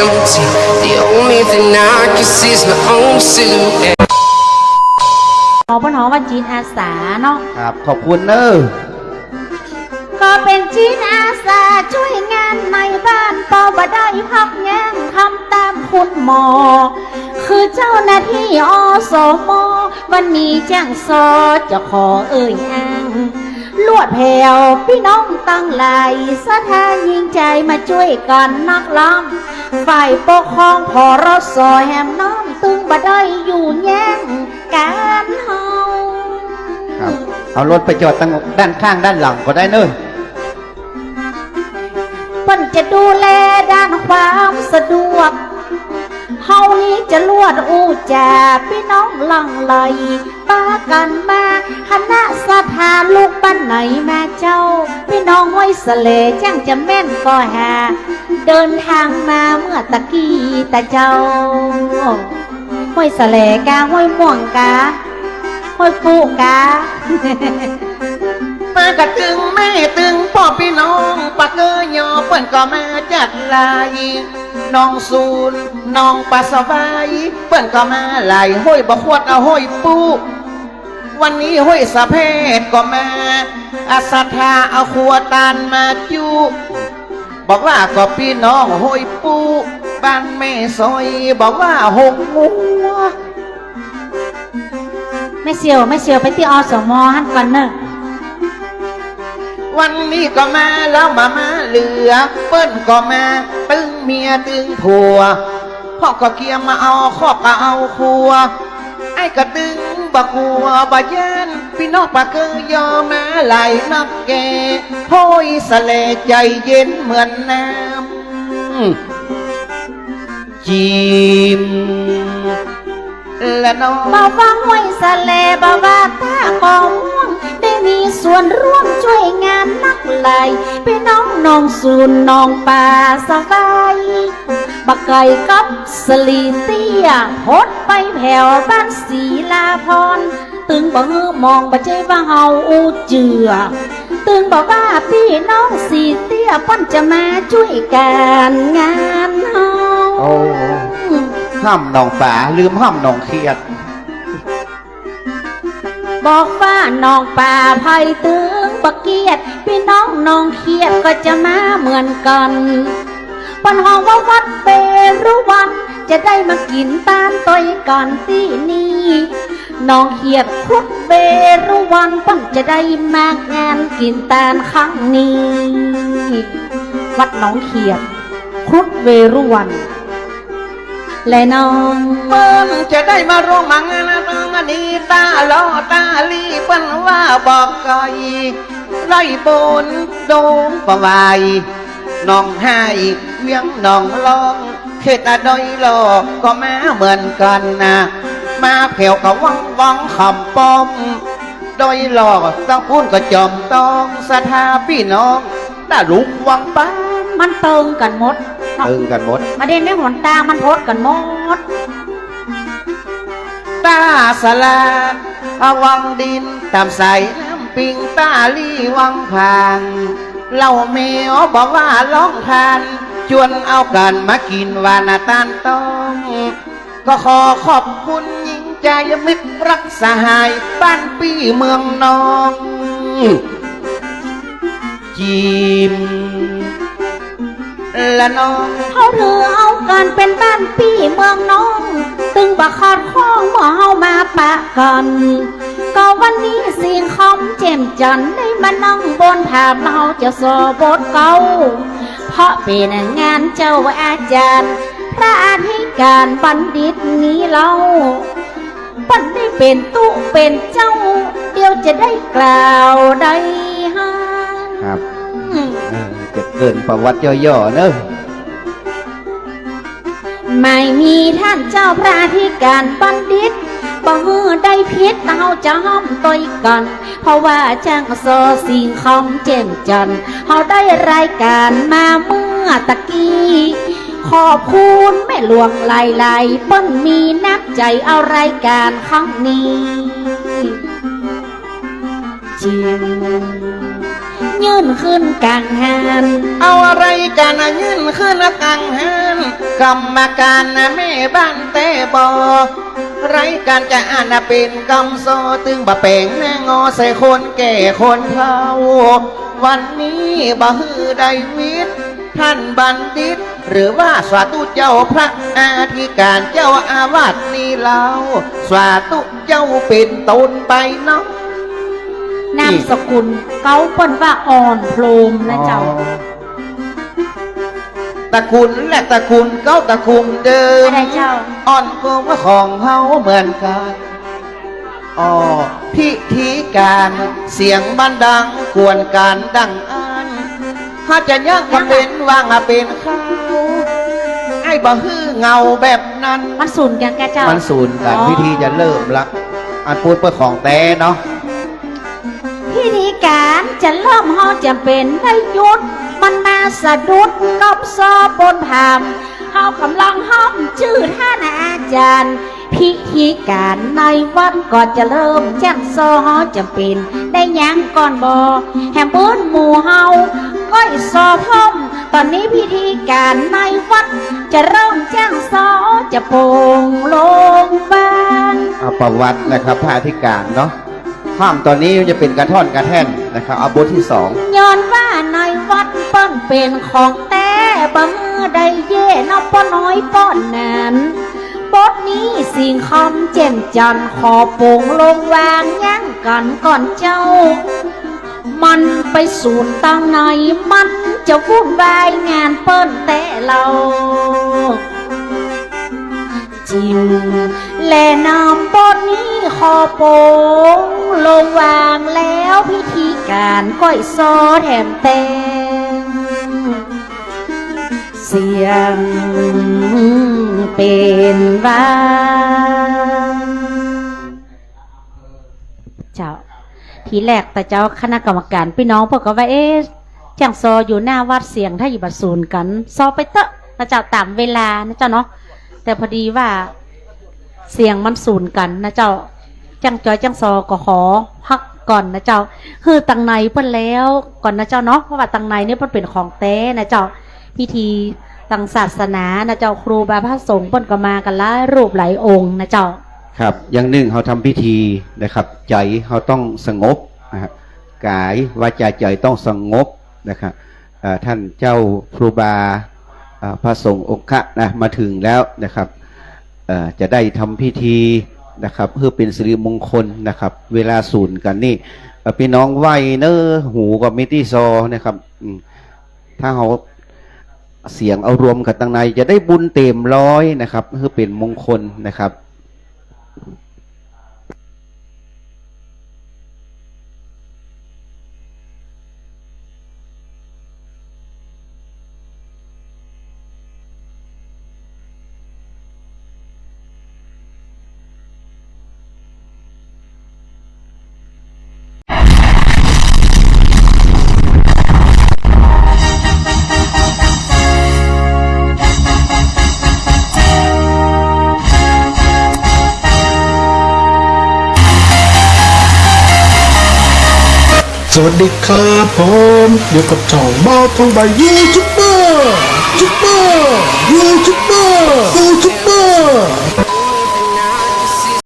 empty. The only thing I can see is my own silhouette. หอปนหอว่าจีนอาสาเนาะ ครับขอบคุณเนอะก็เป็นจีนอาสาช่วยงานในบ้านปอบ่ได้พักแย้งทำตามคุณหมอ คือเจ้าหน้าที่อสมวันนี้แจ้งซอจะขอเอ่ยอ้างลวดแผ่วพี่น้องตั้งหลายสถานยิงใจมาช่วยกันนักล้ำ ฝ่ายปกครองพอรสอแหมน้อมตึงบ่ได้อยู่แย่งการเฮาครับเอารถไปจอดตั้งด้านข้างด้านหลังก็ได้เนอะเปิ้นจะดูแลด้านความสะดวก เฮานี้จะลวดอู้จพี่น้องลังไหลป้ากันมาคณะสถานลูกบ้านไหนแม่เจ้า พี่น้องห้อยสเลจ้างจะแม่นก็หาเดินทางมาเมื่อตะกี้ต่เจ้าห้อยสเลกาห้อยม่วงกาห้อยปูกา มากระตึงแม่ตึงพ่อพี่น้องปักเกยยอเปิ้นก็มาจากลายน้องซูนน้องปัสสาวายเปิ้นก็มาไหลายห้อยบะขวดเอาห้อยปูวันนี้ห้อยสะเพศก็มาอาสาทาเอาขวตานมาจูบอกว่าก็พี่น้องห้อยปูบ้านแม่ซอยบอกว่าหงงัวไม่เสียวไม่เสียวไปที่อสมหันก่อนเนอะ วันนี้ก็มาแล้วมามาเหลือ เปิ้นก็มา ตึงเมียตึงผัวพ่อก็เกียมมาเอาครอบก็เอาครัว ไอ้ก็ตึงบักหัวบะยันพี่น้องปากเกยยอมาไหลนักแกห้อยสะเลใจเย็นเหมือนน้ำจิมและน้องบ่ว่าห้วยสะเลบ่ว่าท่ากอง มีส่วนร่วมช่วยงานนักไหลพี่น้องน้องสูนน้องป่าสบายบักไก่กับสลีเตี้ยพดไปแผ่วบ้านศรีลาพร ตึงบ่ฮือมองบ่ใจว่าเฮาอูเจือ ตึงบอกว่าพี่น้องสีเตี้ยป้อนจะมาช่วยกันงานเฮาห้ามหนองป่าลืมห้ามหนองเขียด บอกว่าน้องป่าไผ่ตึงปะเกียดพี่น้องน้องเขียดก็จะมาเหมือนกันปันหองว่าวัดเปรุวัน จะได้มากินตานต้อยกันที่นี่น้องเขียดครุดเบรุวันปันจะได้มางานกินตานครั้งนี้ วัดน้องเขียดครุดเวรุวัน และน้องเปิ้นจะได้มาร่วมมังนะน้องอันนี้ตาลอตาลีเปิ้นว่าบอกก่อยไล่บนโดงประวายน้องให้เวียงน้องลองเขตอดอยหลอกก็มาเหมือนกันนะมาแผ่วกับวังวังคำป้อมดอยหลอกต้องพูนก็จอมต้องสถาพี่น้องตาลุกวังป้า มันเติงกันหมดเอิงกันหมดมาเด่นไม่หนตางมันโพดกันหมด ตาสลาอาวังดินตามใสน้ำปิงตาลีวังพางเล่าเมวบอกว่าร้องทาน ชวนเอากันมากินวานาตานต้อง ก็ขอขอบคุณหญิงใจมิตรรักสหาย บ้านปีเมืองนอง จิมและน้องเขาเรือเอากันเป็นบ้านพี่เมืองน้อง ตึงบักขาดข้องเมื่อเฮามาปะกัน ก็วันนี้สิ่งคำเจมจันได้มานั่งบนถาบเราจะสอบทเก่า เพราะเป็นงานเจ้าอาจารย์ พระอาธิการบัณฑิตนี้เราปันได้เป็นตุเป็นเจ้า เดียวจะได้กล่าวได้ฮะครับเออจะ เกินประวัติย่อๆเนอะไม่มีท่านเจ้าพระอธิการบัณฑิตบ่ฮือได้พิษเอาจะห้อมต่อยกัน เพราะว่าจ้างโซสิ่งคำเจมจันเขาได้รายการมาเมื่อตะกี้ขอบคุณแม่หลวงหลายลายๆเปิ้นมีนักใจเอารายการครั้งนี้จริง ยืนขึ้นกลางหันเอาอะไรกันนะยืนขึ้นกังหันกรรมการนะแม่บ้านเตบอไรการจะอ่านเป็นกำโซตึงบะเป่งแนงอใส่คนแก่คนเฒ่าวันนี้บ่ฮือไดวิดท่านบัณฑิต หรือว่าสาธุเจ้าพระอาธิการเจ้าอาวาสนี่เล่าสาธุเจ้าเป็นตนไปเนาะ นามสกุลเก้าเปิ้นว่าอ่อนโพรมนะเจ้าตระกูลและตระกูลเก้าตระกูลเดิมอะไรเจ้าอ่อนก็ว่าของเฮาเหมือนกันอ๋อพิธีการเสียงบันดังกวนการดังอันถ้าจะยากก็เป็นว่างเป็นข้าวไอ้บ่ฮื้อเงาแบบนั้น มันสูนกันแกเจ้า มันสูนกันอ๋อพิธีจะเริ่มละอันพูดเพื่อของแต่เนาะ พิธีการจะเริ่มเฮาจะเป็นได้หยุด มันมาสะดุดกับซอบนพามเฮากำลังห้อมชื่อท่านอาจารย์พิธีการในวัดก่อนจะเริ่มแจ้งซอเฮาจะเป็น ได้ยังก่อนบอแฮมเบิ้นหมู่เฮาก้อยซอพร้อม ตอนนี้พิธีการในวัด จะเริ่มแจ้งซอจะโปร่งลงบานเอาประวัตินะครับพระธิการเนาะ ห้ามตอนนี้จะเป็นกระท่อนกระแท่นนะครับเอาบทที่สองย้อนว่าในวัดปิ้นเป็นของแต่บังได้เย่นอป้อน้อยป้อนนั้นบทนี้สิ่งคำเจ็มจันขอป่งลงวางย่างกันก่อนเจ้า มันไปสูนตั้งไหนมันจะวุ่นวายงานเปิ้นแต่เราจิมและนำบทนี้ ขอโปงลงวางแล้วพิธีการก้อยซอแถมเต็มเสียงเป็นว่า เจ้า ทีแรกแต่เจ้าคณะกรรมการพี่น้องพวกก็ว่าเอ๊ะจังซออยู่หน้าวัดเสียงถ้าอยู่บัดศูนย์กัน ซอไปเตอะนะเจ้าตามเวลานะเจ้าเนาะแต่พอดีว่าเสียงมันสูนกันนะเจ้า จังจอยจังซอก็ขอพักก่อนนะเจ้า คือตังในเพิ่นแล้วก่อนนะเจ้าเนาะเพราะว่าตังในเนี่ยเพิ่นเป็นของแต้นะเจ้าพิธีทางศาสนานะเจ้าครูบาพระสงฆ์เพิ่นก็มากันหลายรูปหลายองค์นะเจ้า ครับอย่างหนึ่งเขาทำพิธีนะครับ ใจเขาต้องสงบนะครับกายวาจาใจต้องสงบนะครับท่านเจ้าครูบาพระสงฆ์องค์ะนะมาถึงแล้วนะครับจะได้ทำพิธี นะครับเพื่อเป็นสิริมงคลนะครับ เวลาสูนกันนี่พี่น้องไหวเนอหูกับมิติซอนะครับถ้าเขาเสียงเอารวมกันตังในจะได้บุญเต็มร้อยนะครับเพื่อเป็นมงคลนะครับ สวัสดีครับผมอยู่กับช่องบ้าทองใบยูทูบเบอร์ยูทูบเบอร์ยูทูบเบอร์ยูทูบเบอร์